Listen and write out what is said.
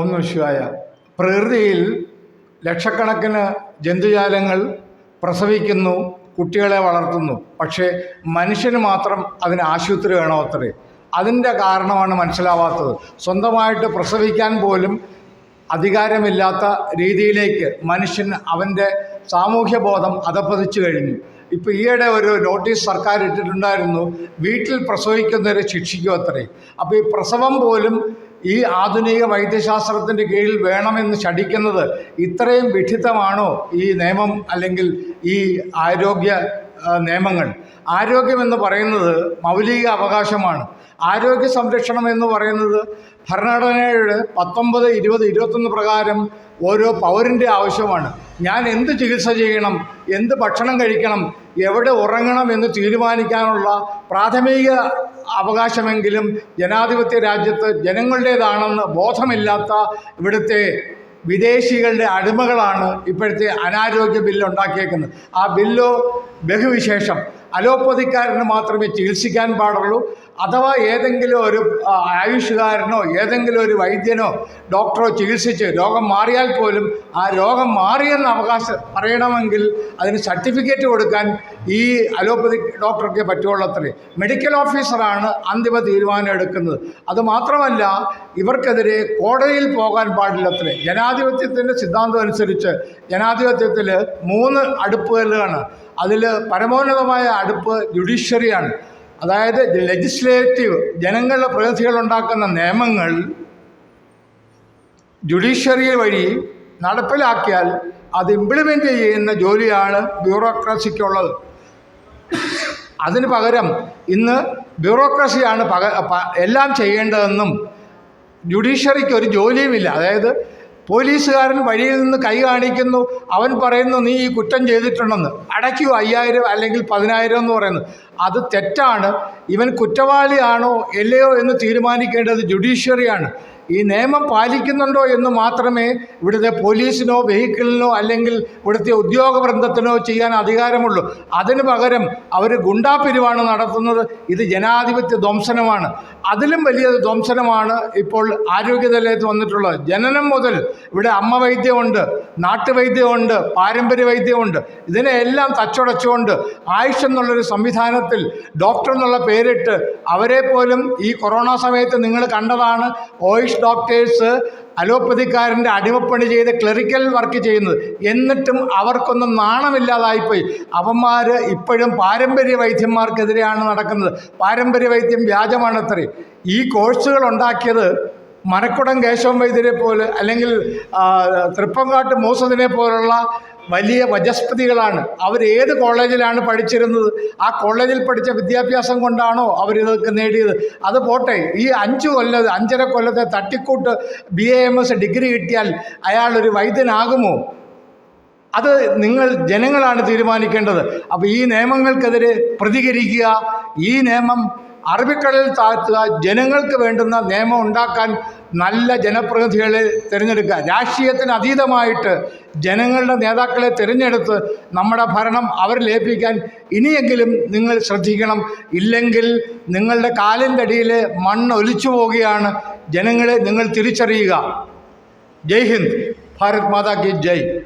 ഒന്നും ശിവായ പ്രകൃതിയിൽ ലക്ഷക്കണക്കിന് ജന്തുജാലങ്ങൾ പ്രസവിക്കുന്നു കുട്ടികളെ വളർത്തുന്നു. പക്ഷേ മനുഷ്യന് മാത്രം അതിന് ആശുപത്രി വേണോ അത്രേ? അതിന്റെ കാരണമാണ് മനസ്സിലാവാത്തത്. സ്വന്തമായിട്ട് പ്രസവിക്കാൻ പോലും അധികാരമില്ലാത്ത രീതിയിലേക്ക് മനുഷ്യൻ അവന്റെ സാമൂഹ്യ ബോധം അധപ്പതിച്ചു കഴിഞ്ഞു. ഇപ്പോൾ ഈയിടെ ഒരു നോട്ടീസ് സർക്കാർ ഇട്ടിട്ടുണ്ടായിരുന്നു വീട്ടിൽ പ്രസവിക്കുന്നവരെ ശിക്ഷിക്കും അത്രേ. അപ്പോൾ ഈ പ്രസവം പോലും ഈ ആധുനിക വൈദ്യശാസ്ത്രത്തിന്റെ കീഴിൽ വേണമെന്ന് ശഠിക്കുന്നത് ഇത്രയും വിഡിത്തമാണോ ഈ നിയമം അല്ലെങ്കിൽ ഈ ആരോഗ്യ നിയമങ്ങൾ? ആരോഗ്യമെന്ന് പറയുന്നത് മൗലിക അവകാശമാണ്. ആരോഗ്യ സംരക്ഷണം എന്ന് പറയുന്നത് ഭരണഘടനയുടെ പത്തൊമ്പത് ഇരുപത് ഇരുപത്തൊന്ന് പ്രകാരം ഓരോ പൗരന്റെ ആവശ്യമാണ്. ഞാൻ എന്ത് ചികിത്സ ചെയ്യണം? എന്ത് ഭക്ഷണം കഴിക്കണം? എവിടെ ഉറങ്ങണം എന്ന് തീരുമാനിക്കാനുള്ള പ്രാഥമിക അവകാശമെങ്കിലും ജനാധിപത്യ രാജ്യത്ത് ജനങ്ങളുടേതാണെന്ന് ബോധമില്ലാത്ത ഇവിടുത്തെ വിദേശികളുടെ അടിമകളാണ് ഇപ്പോഴത്തെ അനാരോഗ്യ ബില്ല് ഉണ്ടാക്കിയേക്കുന്നത്. ആ ബില്ലോ ബഹുവിശേഷം. അലോപ്പതിക്കാരന് മാത്രമേ ചികിത്സിക്കാൻ പാടുള്ളൂ. അഥവാ ഏതെങ്കിലും ഒരു ആയുഷുകാരനോ ഏതെങ്കിലും ഒരു വൈദ്യനോ ഡോക്ടറോ ചികിത്സിച്ച് രോഗം മാറിയാൽ പോലും ആ രോഗം മാറിയെന്ന് അവകാശം പറയണമെങ്കിൽ അതിന് സർട്ടിഫിക്കറ്റ് കൊടുക്കാൻ ഈ അലോപ്പതി ഡോക്ടർക്ക് പറ്റുള്ളത്രേ. മെഡിക്കൽ ഓഫീസറാണ് അന്തിമ തീരുമാനം എടുക്കുന്നത്. അതുമാത്രമല്ല ഇവർക്കെതിരെ കോടതിയിൽ പോകാൻ പാടില്ലത്രേ. ജനാധിപത്യത്തിന്റെ സിദ്ധാന്തം അനുസരിച്ച് ജനാധിപത്യത്തിൽ മൂന്ന് അടുപ്പുകളാണ് അതിൽ പരമോന്നതമായ അടുപ്പ് ജുഡീഷ്യറിയാണ്. അതായത് ലെജിസ്ലേറ്റീവ് ജനങ്ങളുടെ പ്രതിനിധികൾ ഉണ്ടാക്കുന്ന നിയമങ്ങൾ ജുഡീഷ്യറി വഴി നടപ്പിലാക്കിയാൽ അത് ഇംപ്ലിമെന്റ് ചെയ്യുന്ന ജോലിയാണ് ബ്യൂറോക്രസിക്കുള്ളത് അതിന് പകരം ഇന്ന് ബ്യൂറോക്രസിയാണ് പക എല്ലാം ചെയ്യേണ്ടതെന്നും ജുഡീഷ്യറിക്ക് ഒരു ജോലിയുമില്ല. അതായത് പോലീസുകാരൻ വഴിയിൽ നിന്ന് കൈ കാണിക്കുന്നു. അവൻ പറയുന്നു നീ ഈ കുറ്റം ചെയ്തിട്ടുണ്ടെന്ന്. അടയ്ക്കൂ അയ്യായിരം അല്ലെങ്കിൽ പതിനായിരം എന്ന് പറയുന്നു. അത് തെറ്റാണ്. ഇവൻ കുറ്റവാളിയാണോ അല്ലയോ എന്ന് തീരുമാനിക്കേണ്ടത് ജുഡീഷ്യറിയാണ് ഈ നിയമം പാലിക്കുന്നുണ്ടോ എന്ന് മാത്രമേ ഇവിടുത്തെ പോലീസിനോ വെഹിക്കിളിനോ അല്ലെങ്കിൽ ഇവിടുത്തെ ഉദ്യോഗ വൃന്ദത്തിനോ ചെയ്യാൻ അധികാരമുള്ളൂ. അതിന് പകരം അവർ ഗുണ്ടാപിരിവാണ് നടത്തുന്നത്. ഇത് ജനാധിപത്യ ധ്വംസനമാണ്. അതിലും വലിയ ധ്വംസനമാണ് ഇപ്പോൾ ആരോഗ്യനിലയത്ത് വന്നിട്ടുള്ളത്. ജനനം മുതൽ ഇവിടെ അമ്മ വൈദ്യമുണ്ട് നാട്ടുവൈദ്യമുണ്ട് പാരമ്പര്യ വൈദ്യമുണ്ട്. ഇതിനെല്ലാം തച്ചുടച്ചുകൊണ്ട് ആയുഷ് എന്നുള്ളൊരു സംവിധാനത്തിൽ ഡോക്ടർ എന്നുള്ള പേരിട്ട് അവരെ പോലും ഈ കൊറോണ സമയത്ത് നിങ്ങൾ കണ്ടതാണ്. ഓയിഷ് ഡോക്ടേഴ്സ് അലോപ്പതിക്കാരന്റെ അടിമപ്പണി ചെയ്ത് ക്ലറിക്കൽ വർക്ക് ചെയ്യുന്നത്. എന്നിട്ടും അവർക്കൊന്നും നാണമില്ലാതായിപ്പോയി. അവന്മാർ ഇപ്പോഴും പാരമ്പര്യ വൈദ്യന്മാർക്കെതിരെയാണ് നടക്കുന്നത്. പാരമ്പര്യ വൈദ്യം വ്യാജമാണത്രേ. ഈ കോഴ്സുകൾ ഉണ്ടാക്കിയത് മനക്കുടം കേശവം വൈദ്യരെ പോലെ അല്ലെങ്കിൽ തൃപ്പങ്കാട്ട് മൂസതിനെ പോലുള്ള വലിയ വജസ്പതികളാണ് അവർ ഏത് കോളേജിലാണ് പഠിച്ചിരുന്നത്? ആ കോളേജിൽ പഠിച്ച വിദ്യാഭ്യാസം കൊണ്ടാണോ അവരിതൊക്കെ നേടിയത്? അത് പോട്ടെ ഈ അഞ്ച് കൊല്ല അഞ്ചര കൊല്ലത്തെ തട്ടിക്കൂട്ട് B A M S degree കിട്ടിയാൽ അയാളൊരു വൈദ്യനാകുമോ? അത് നിങ്ങൾ ജനങ്ങളാണ് തീരുമാനിക്കേണ്ടത്. അപ്പോൾ ഈ നിയമങ്ങൾക്കെതിരെ പ്രതികരിക്കുക. ഈ നിയമം അറബിക്കടലിൽ താഴ്ത്തുക. ജനങ്ങൾക്ക് വേണ്ടുന്ന നിയമം ഉണ്ടാക്കാൻ നല്ല ജനപ്രതിനിധികളെ തിരഞ്ഞെടുക്കുക. രാഷ്ട്രീയത്തിന് അതീതമായിട്ട് ജനങ്ങളുടെ നേതാക്കളെ തിരഞ്ഞെടുത്ത് നമ്മുടെ ഭരണം അവരിൽ ഏൽപ്പിക്കാൻ ഇനിയെങ്കിലും നിങ്ങൾ ശ്രദ്ധിക്കണം. ഇല്ലെങ്കിൽ നിങ്ങളുടെ കാലിന്റെ അടിയിൽ മണ്ണ് ഒലിച്ചു പോവുകയാണ്. ജനങ്ങളെ നിങ്ങൾ തിരിച്ചറിയുക. ജയ് ഹിന്ദ്. ഭാരത് മാതാ കി ജയ്.